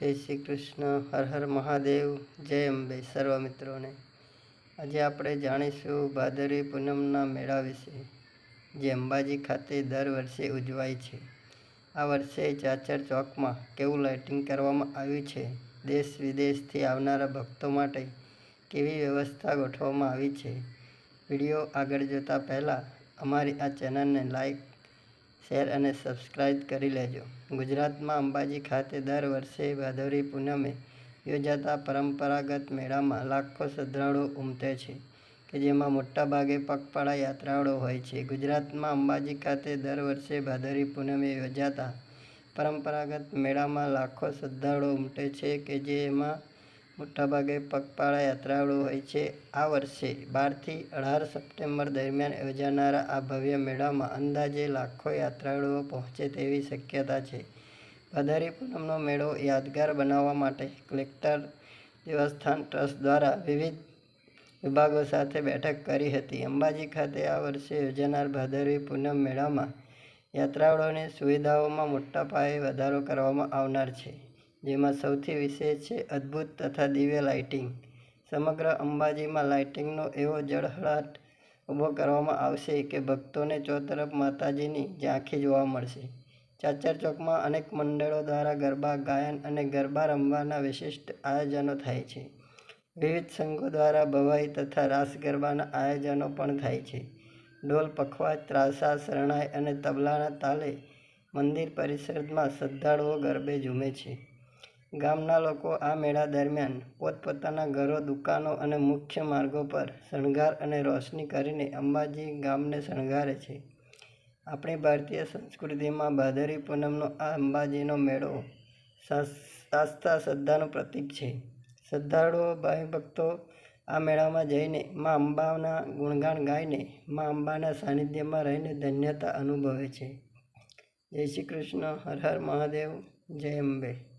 જય શ્રી કૃષ્ણ, હર હર મહાદેવ, જય અંબે સર્વ મિત્રોને. આજે આપણે જાણીશું ભાદરવી પૂનમના મેળા વિશે, જે અંબાજી ખાતે દર વર્ષે ઉજવાય છે. આ વર્ષે ચાચર ચોકમાં કેવું લાઇટિંગ કરવામાં આવ્યું છે? દેશ વિદેશથી આવનારા ભક્તો માટે કેવી વ્યવસ્થા ગોઠવવામાં આવી છે? વીડિયો આગળ જતાં પહેલાં અમારી આ ચેનલને લાઈક શેર અને સબસ્ક્રાઇબ કરી લેજો. ગુજરાતમાં અંબાજી ખાતે દર વર્ષે ભાદરવી પૂનમે યોજાતા પરંપરાગત મેળામાં લાખો શ્રદ્ધાળુઓ ઉમટે છે, કે જેમાં મોટાભાગે પગપાળા યાત્રાળુઓ હોય છે. ગુજરાતમાં અંબાજી ખાતે દર વર્ષે ભાદરવી પૂનમે યોજાતા પરંપરાગત મેળામાં લાખો શ્રદ્ધાળુઓ ઉમટે છે, કે જેમાં મોટાભાગે પગપાળા યાત્રાળુઓ હોય છે. આ વર્ષે બારથી અઢાર સપ્ટેમ્બર દરમિયાન યોજાનારા આ ભવ્ય મેળામાં અંદાજે લાખો યાત્રાળુઓ પહોંચે તેવી શક્યતા છે. ભાદરવી પૂનમનો મેળો યાદગાર બનાવવા માટે કલેક્ટર દેવસ્થાન ટ્રસ્ટ દ્વારા વિવિધ વિભાગો સાથે બેઠક કરી હતી. અંબાજી ખાતે આ વર્ષે યોજાનાર ભાદરવી પૂનમ મેળામાં યાત્રાળુઓની સુવિધાઓમાં મોટા પાયે વધારો કરવામાં આવનાર છે. જેમાં સૌથી વિશેષ છે અદ્ભુત તથા દિવ્ય લાઇટિંગ. સમગ્ર અંબાજીમાં લાઇટિંગનો એવો જળહળાટ ઊભો કરવામાં આવશે કે ભક્તોને ચોતરફ માતાજીની ઝાંખી જોવા મળશે. ચાચર ચોકમાં અનેક મંડળો દ્વારા ગરબા, ગાયન અને ગરબા રમવાના વિશિષ્ટ આયોજનો થાય છે. વિવિધ સંઘો દ્વારા ભવાઈ તથા રાસ ગરબાના આયોજનો પણ થાય છે. ઢોલ પખવાજ ત્રાસા, શરણાઈ અને તબલાના તાલે મંદિર પરિસરમાં શ્રદ્ધાળુઓ ગરબે ઝૂમે છે. ગામના લોકો આ મેળા દરમિયાન પોતપોતાના ઘરો, દુકાનો અને મુખ્ય માર્ગો પર શણગાર અને રોશની કરીને અંબાજી ગામને શણગારે છે. આપણી ભારતીય સંસ્કૃતિમાં ભાદરી પૂનમનો આ અંબાજીનો મેળો આસ્થા શ્રદ્ધાનું પ્રતીક છે. શ્રદ્ધાળુઓ ભાઈ ભક્તો આ મેળામાં જઈને મા અંબાના ગુણગાન ગાઈને મા અંબાના સાનિધ્યમાં રહીને ધન્યતા અનુભવે છે. જય શ્રી કૃષ્ણ. હર હર મહાદેવ. જય અંબે.